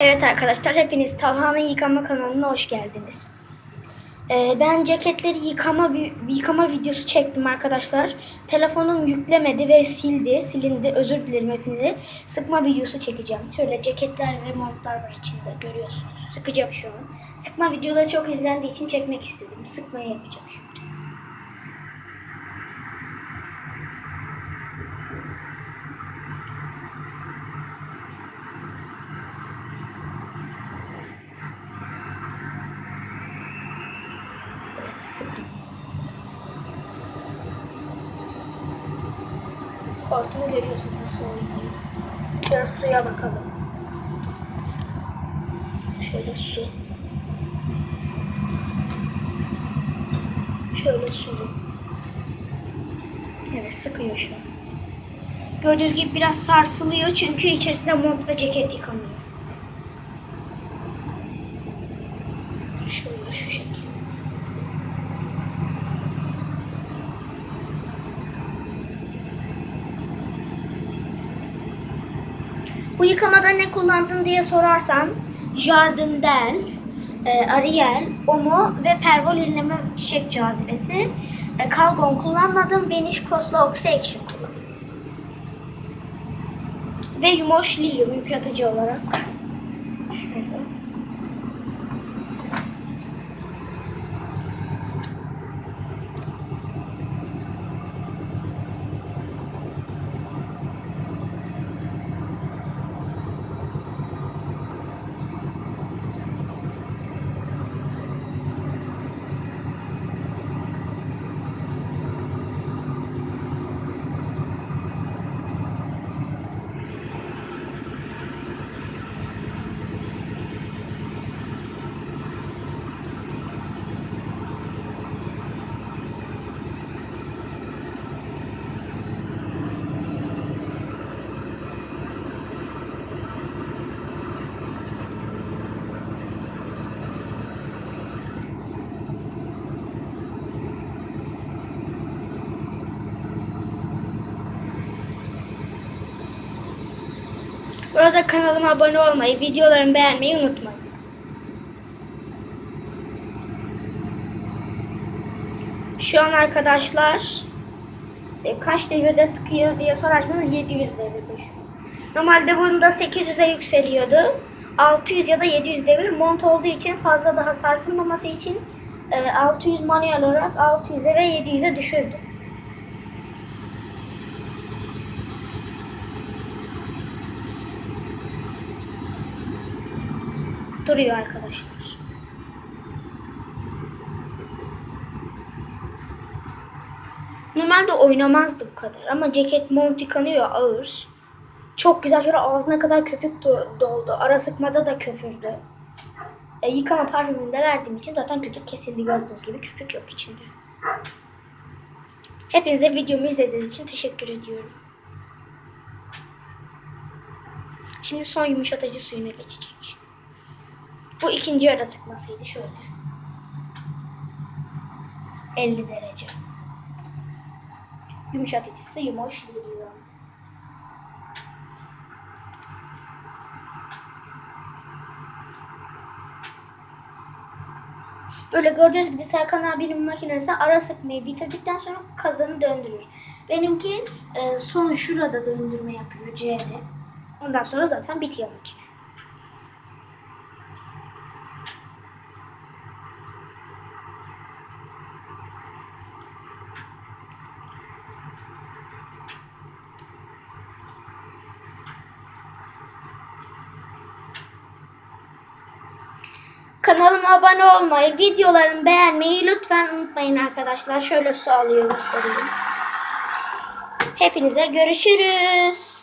Evet arkadaşlar hepiniz Talha'nın yıkama kanalına hoş geldiniz. Ee, ben ceketleri yıkama yıkama videosu çektim arkadaşlar. Telefonum yüklemedi ve sildi. Silindi. Özür dilerim hepinize. Sıkma videosu çekeceğim. Şöyle ceketler ve montlar var içinde görüyorsunuz. Sıkacağım şu an. Sıkma videoları çok izlendiği için çekmek istedim. Sıkmayı yapacağım şimdi. Evet sıktım. Hortumu görüyorsunuz nasıl oynuyor. Biraz suya bakalım. Şöyle su. Şöyle su. Evet sıkıyor şu an. Gördüğünüz gibi biraz sarsılıyor çünkü içerisinde mont ve ceket yıkanıyor. Şöyle şu şekilde. Bu yıkamada ne kullandın diye sorarsan Jardin'den e, Ariel, Omo ve Pervol yenileme çiçek cazibesi. E, Kalgon kullanmadım. Vanish Kosla Oxy Action kullandım. Ve Yumoş Lilium yumuşatıcı olarak. Şöyle. Burada kanalıma abone olmayı, videolarımı beğenmeyi unutmayın. Şu an arkadaşlar e, kaç devirde sıkıyor diye sorarsanız 700 devirde şu. an. Normalde bunda 800'e yükseliyordu. 600 ya da 700 devir mont olduğu için fazla daha sarsılmaması için e, 600 manuel olarak 600'e ve 700'e düşürdüm. Duruyor arkadaşlar. Normalde oynamazdı bu kadar ama ceket mont yıkanıyor ağır. Çok güzel şöyle ağzına kadar köpük do- doldu. Ara sıkmada da köpürdü. E, yıkama parfümünde verdiğim için zaten köpük kesildi gördüğünüz gibi köpük yok içinde. Hepinize videomu izlediğiniz için teşekkür ediyorum. Şimdi son yumuşatıcı suyuna geçecek. Bu ikinci ara sıkmasıydı şöyle. 50 derece. Yumuşatıcısı yumuş geliyor. Böyle gördüğünüz gibi Serkan abinin makinesi ara sıkmayı bitirdikten sonra kazanı döndürür. Benimki e, son şurada döndürme yapıyor C'de. Ondan sonra zaten bitiyor makine. Kanalıma abone olmayı, videolarımı beğenmeyi lütfen unutmayın arkadaşlar. Şöyle su alıyor göstereyim. Hepinize görüşürüz.